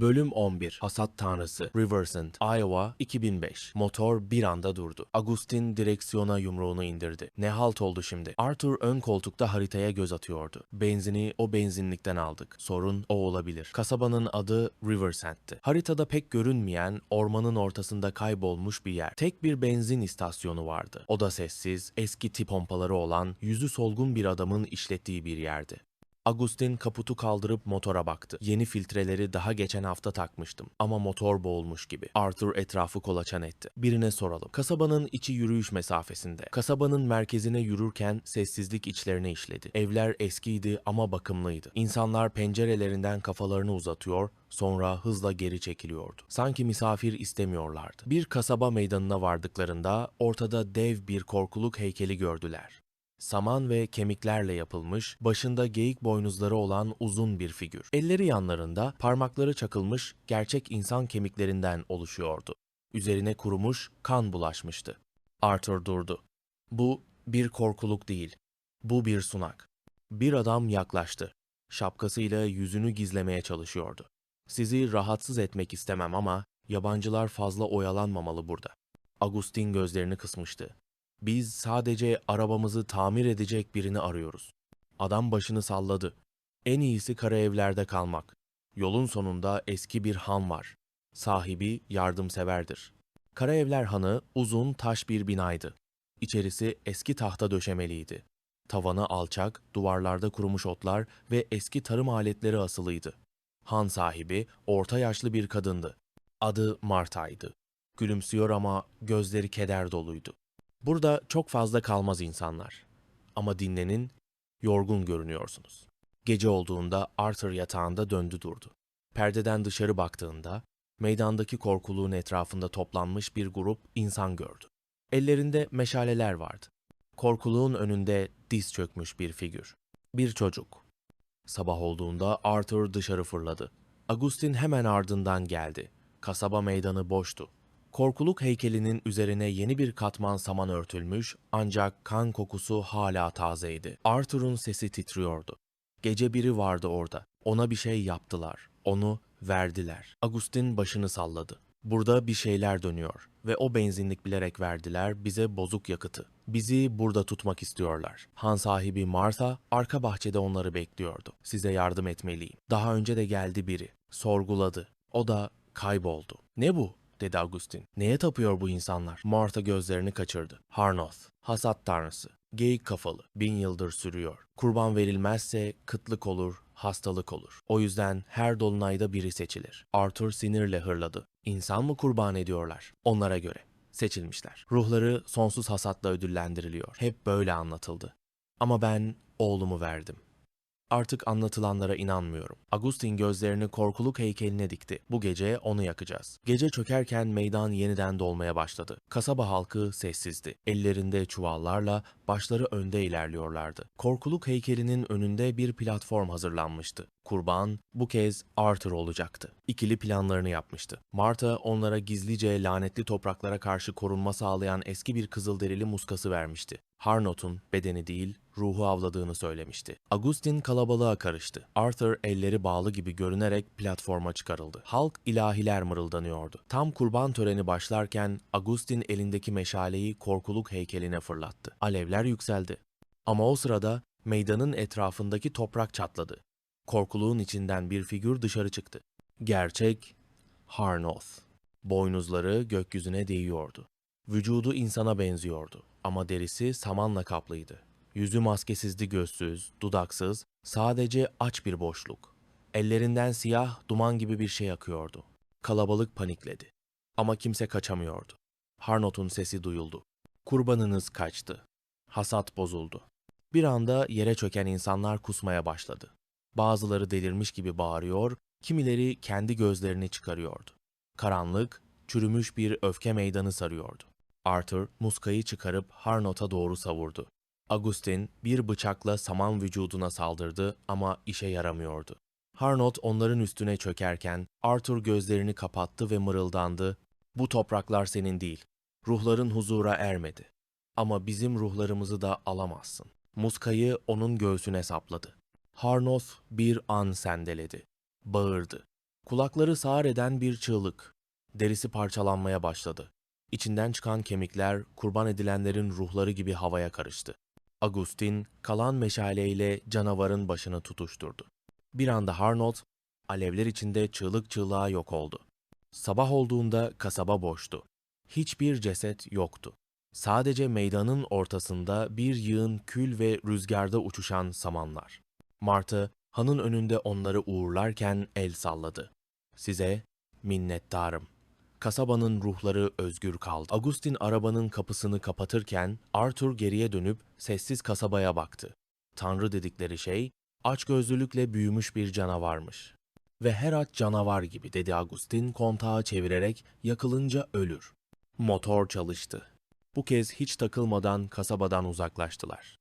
Bölüm 11 Hasat Tanrısı Riversend, Iowa 2005 Motor bir anda durdu. Agustin direksiyona yumruğunu indirdi. Ne halt oldu şimdi? Arthur ön koltukta haritaya göz atıyordu. Benzini o benzinlikten aldık. Sorun o olabilir. Kasabanın adı Riversend'ti. Haritada pek görünmeyen, ormanın ortasında kaybolmuş bir yer. Tek bir benzin istasyonu vardı. O da sessiz, eski tip pompaları olan, yüzü solgun bir adamın işlettiği bir yerdi. Agustin kaputu kaldırıp motora baktı. Yeni filtreleri daha geçen hafta takmıştım ama motor boğulmuş gibi. Arthur etrafı kolaçan etti. Birine soralım. Kasabanın içi yürüyüş mesafesinde. Kasabanın merkezine yürürken sessizlik içlerine işledi. Evler eskiydi ama bakımlıydı. İnsanlar pencerelerinden kafalarını uzatıyor, sonra hızla geri çekiliyordu. Sanki misafir istemiyorlardı. Bir kasaba meydanına vardıklarında ortada dev bir korkuluk heykeli gördüler. Saman ve kemiklerle yapılmış, başında geyik boynuzları olan uzun bir figür. Elleri yanlarında, parmakları çakılmış gerçek insan kemiklerinden oluşuyordu. Üzerine kurumuş, kan bulaşmıştı. Arthur durdu. Bu bir korkuluk değil. Bu bir sunak. Bir adam yaklaştı. Şapkasıyla yüzünü gizlemeye çalışıyordu. Sizi rahatsız etmek istemem ama yabancılar fazla oyalanmamalı burada. Agustin gözlerini kısmıştı. Biz sadece arabamızı tamir edecek birini arıyoruz. Adam başını salladı. En iyisi kara evlerde kalmak. Yolun sonunda eski bir han var. Sahibi yardımseverdir. Kara Evler Hanı uzun taş bir binaydı. İçerisi eski tahta döşemeliydi. Tavanı alçak, duvarlarda kurumuş otlar ve eski tarım aletleri asılıydı. Han sahibi orta yaşlı bir kadındı. Adı Marta'ydı. Gülümsüyor ama gözleri keder doluydu. Burada çok fazla kalmaz insanlar. Ama dinlenin, yorgun görünüyorsunuz. Gece olduğunda Arthur yatağında döndü durdu. Perdeden dışarı baktığında, meydandaki korkuluğun etrafında toplanmış bir grup insan gördü. Ellerinde meşaleler vardı. Korkuluğun önünde diz çökmüş bir figür. Bir çocuk. Sabah olduğunda Arthur dışarı fırladı. Agustin hemen ardından geldi. Kasaba meydanı boştu. Korkuluk heykelinin üzerine yeni bir katman saman örtülmüş ancak kan kokusu hala tazeydi. Arthur'un sesi titriyordu. Gece biri vardı orada. Ona bir şey yaptılar. Onu verdiler. Agustin başını salladı. Burada bir şeyler dönüyor ve o benzinlik bilerek verdiler bize bozuk yakıtı. Bizi burada tutmak istiyorlar. Han sahibi Martha arka bahçede onları bekliyordu. Size yardım etmeliyim. Daha önce de geldi biri. Sorguladı. O da kayboldu. Ne bu? Dedi Agustin. Neye tapıyor bu insanlar? Martha gözlerini kaçırdı. Harnoth, hasat tanrısı. Geyik kafalı. Bin yıldır sürüyor. Kurban verilmezse kıtlık olur, hastalık olur. O yüzden her dolunayda biri seçilir. Arthur sinirle hırladı. İnsan mı kurban ediyorlar? Onlara göre. Seçilmişler. Ruhları sonsuz hasatla ödüllendiriliyor. Hep böyle anlatıldı. Ama ben oğlumu verdim. Artık anlatılanlara inanmıyorum. Agustin gözlerini korkuluk heykeline dikti. Bu gece onu yakacağız. Gece çökerken meydan yeniden dolmaya başladı. Kasaba halkı sessizdi. Ellerinde çuvallarla başları önde ilerliyorlardı. Korkuluk heykelinin önünde bir platform hazırlanmıştı. Kurban bu kez Arthur olacaktı. İkili planlarını yapmıştı. Martha onlara gizlice lanetli topraklara karşı korunma sağlayan eski bir kızılderili muskası vermişti. Harnot'un bedeni değil, ruhu avladığını söylemişti. Agustin kalabalığa karıştı. Arthur elleri bağlı gibi görünerek platforma çıkarıldı. Halk ilahiler mırıldanıyordu. Tam kurban töreni başlarken Agustin elindeki meşaleyi korkuluk heykeline fırlattı. Alevler yükseldi. Ama o sırada meydanın etrafındaki toprak çatladı. Korkuluğun içinden bir figür dışarı çıktı. Gerçek Harnoth. Boynuzları gökyüzüne değiyordu. Vücudu insana benziyordu ama derisi samanla kaplıydı. Yüzü maskesizdi gözsüz, dudaksız, sadece aç bir boşluk. Ellerinden siyah, duman gibi bir şey akıyordu. Kalabalık panikledi. Ama kimse kaçamıyordu. Harnot'un sesi duyuldu. Kurbanınız kaçtı. Hasat bozuldu. Bir anda yere çöken insanlar kusmaya başladı. Bazıları delirmiş gibi bağırıyor, kimileri kendi gözlerini çıkarıyordu. Karanlık, çürümüş bir öfke meydanı sarıyordu. Arthur muskayı çıkarıp Harnot'a doğru savurdu. Agustin bir bıçakla saman vücuduna saldırdı ama işe yaramıyordu. Harnot onların üstüne çökerken Arthur gözlerini kapattı ve mırıldandı. Bu topraklar senin değil. Ruhların huzura ermedi. Ama bizim ruhlarımızı da alamazsın. Muskayı onun göğsüne sapladı. Harnoth bir an sendeledi. Bağırdı. Kulakları sağır eden bir çığlık. Derisi parçalanmaya başladı. İçinden çıkan kemikler kurban edilenlerin ruhları gibi havaya karıştı. Agustin kalan meşaleyle canavarın başını tutuşturdu. Bir anda Harnold alevler içinde çığlık çığlığa yok oldu. Sabah olduğunda kasaba boştu. Hiçbir ceset yoktu. Sadece meydanın ortasında bir yığın kül ve rüzgarda uçuşan samanlar. Martı, hanın önünde onları uğurlarken el salladı. Size minnettarım. Kasabanın ruhları özgür kaldı. Agustin arabanın kapısını kapatırken Arthur geriye dönüp sessiz kasabaya baktı. Tanrı dedikleri şey açgözlülükle büyümüş bir canavarmış. Ve her aç canavar gibi dedi Agustin kontağı çevirerek yakılınca ölür. Motor çalıştı. Bu kez hiç takılmadan kasabadan uzaklaştılar.